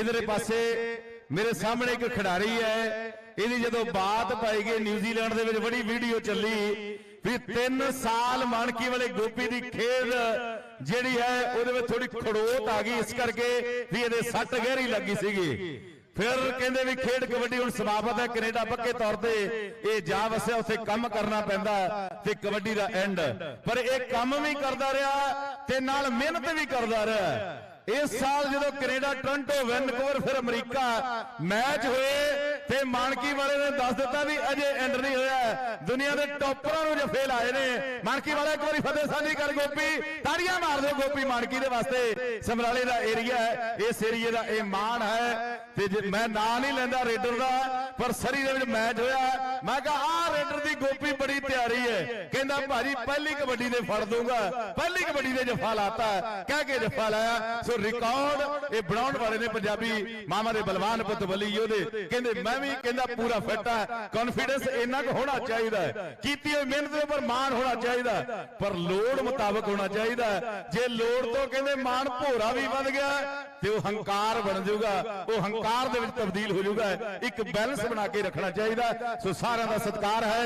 ਇਧਰੇ ਪਾਸੇ ਮੇਰੇ ਸਾਹਮਣੇ ਇੱਕ ਖਿਡਾਰੀ ਹੈ। ਇਹਦੀ ਜਦੋਂ ਬਾਤ ਪਾਈ ਗਈ ਨਿਊਜ਼ੀਲੈਂਡ ਦੇ ਵਿੱਚ ਬੜੀ ਵੀਡੀਓ ਚੱਲੀ। ਵੀ 3 ਸਾਲ ਮਾਨਕੀ ਵਾਲੇ ਗੋਪੀ ਦੀ ਖੇਡ ਜਿਹੜੀ ਹੈ ਉਹਦੇ ਵਿੱਚ ਥੋੜੀ ਖੜੋਤ ਆ ਗਈ ਇਸ ਕਰਕੇ ਵੀ ਇਹਦੇ ਸੱਟ ਗਹਿਰੀ ਲੱਗੀ ਸੀਗੀ। ਫਿਰ ਕਹਿੰਦੇ ਵੀ ਖੇਡ ਕਬੱਡੀ ਹੁਣ ਸਮਾਪਤ ਹੈ ਕੈਨੇਡਾ ਪੱਕੇ ਤੌਰ ਤੇ ਇਹ ਜਾ ਵਸਿਆ ਉੱਥੇ ਕੰਮ ਕਰਨਾ ਪੈਂਦਾ ਤੇ ਕਬੱਡੀ ਦਾ ਐਂਡ ਪਰ ਇਹ ਕੰਮ ਵੀ ਕਰਦਾ ਰਿਹਾ ਤੇ ਨਾਲ ਮਿਹਨਤ ਵੀ ਕਰਦਾ ਰਿਹਾ। ਇਸ ਸਾਲ ਜਦੋਂ ਕੈਨੇਡਾ ਟੋਰਾਂਟੋ ਵੈਨਕੂਵਰ ਫਿਰ ਅਮਰੀਕਾ ਮੈਚ ਹੋਏ ਤੇ ਮਾਨਕੀ ਵਾਲੇ ਨੇ ਦੱਸ ਦਿੱਤਾ ਵੀ ਅਜੇ ਐਂਡ ਨਹੀਂ ਹੋਇਆ। ਦੁਨੀਆ ਦੇ ਟੌਪਰਾਂ ਨੂੰ ਜਫੇ ਲਾਏ ਨੇ, ਮਾਨਕੀ ਵਾਲਾ ਇੱਕ ਵਾਰੀ ਫਤਿਹ ਸਾਂਝੀ ਕਰ ਗੋਪੀ। ਤਾੜੀਆਂ ਮਾਰ ਦਿਓ ਗੋਪੀ ਮਾਨਕੀ ਦੇ ਵਾਸਤੇ। ਸਮਰਾਲੇ ਦਾ ਏਰੀਆ ਹੈ, ਇਸ ਏਰੀਏ ਦਾ ਇਹ ਮਾਣ ਹੈ। ਤੇ ਜੇ ਮੈਂ ਨਾਂ ਨਹੀਂ ਲੈਂਦਾ ਰੇਡਰ ਦਾ, ਪਰ ਸਰੀ ਦੇ ਵਿੱਚ ਮੈਚ ਹੋਇਆ। ਮੈਂ ਕਿਹਾ, ਆਹ ਰੇਡਰ ਦੀ ਗੋਪੀ ਬੜੀ ਤਿਆਰੀ ਹੈ। ਕਹਿੰਦਾ, ਭਾਜੀ, ਪਹਿਲੀ ਕਬੱਡੀ ਦੇ ਫੜ ਦੂੰਗਾ ਪਹਿਲੀ ਕਬੱਡੀ ਦੇ ਜਫਾ ਲਾਤਾ ਕਹਿ ਕੇ ਜਫਾ ਲਾਇਆ। ਸੋ ਰਿਕਾਰਡ ਇਹ ਬਣਾਉਣ ਵਾਲੇ ਨੇ ਪੰਜਾਬੀ ਮਾਮਾ ਦੇ ਬਲਵਾਨ ਪੁੱਤ ਬਲੀ ਯੋਧੇ ਕਹਿੰਦੇ, ਮੈਂ ਵੀ ਕਹਿੰਦਾ, ਪੂਰਾ ਫਿੱਟ ਹੈ ਕੌਨਫੀਡੈਂਸ ਇੰਨਾ ਕੁ ਹੋਣਾ ਚਾਹੀਦਾ ਹੈ। ਕੀਤੀ ਹੋਈ ਮਿਹਨਤ ਦੇ ਉੱਪਰ ਮਾਣ ਹੋਣਾ ਚਾਹੀਦਾ ਪਰ ਲੋੜ ਮੁਤਾਬਕ ਹੋਣਾ ਚਾਹੀਦਾ ਜੇ ਲੋੜ ਤੋਂ ਕਹਿੰਦੇ ਮਾਣ ਭੋਰਾ ਵੀ ਵੱਧ ਗਿਆ, ਤੇ ਉਹ ਹੰਕਾਰ ਬਣ ਜਾਊਗਾ। ਉਹ ਹੰਕਾਰ ਦੇ ਵਿੱਚ ਤਬਦੀਲ ਹੋ ਜਾਊਗਾ। ਇੱਕ ਬੈਲੈਂਸ ਬਣਾ ਕੇ ਰੱਖਣਾ ਚਾਹੀਦਾ। ਸੋ ਸਾਰਿਆਂ ਦਾ ਸਤਿਕਾਰ ਹੈ।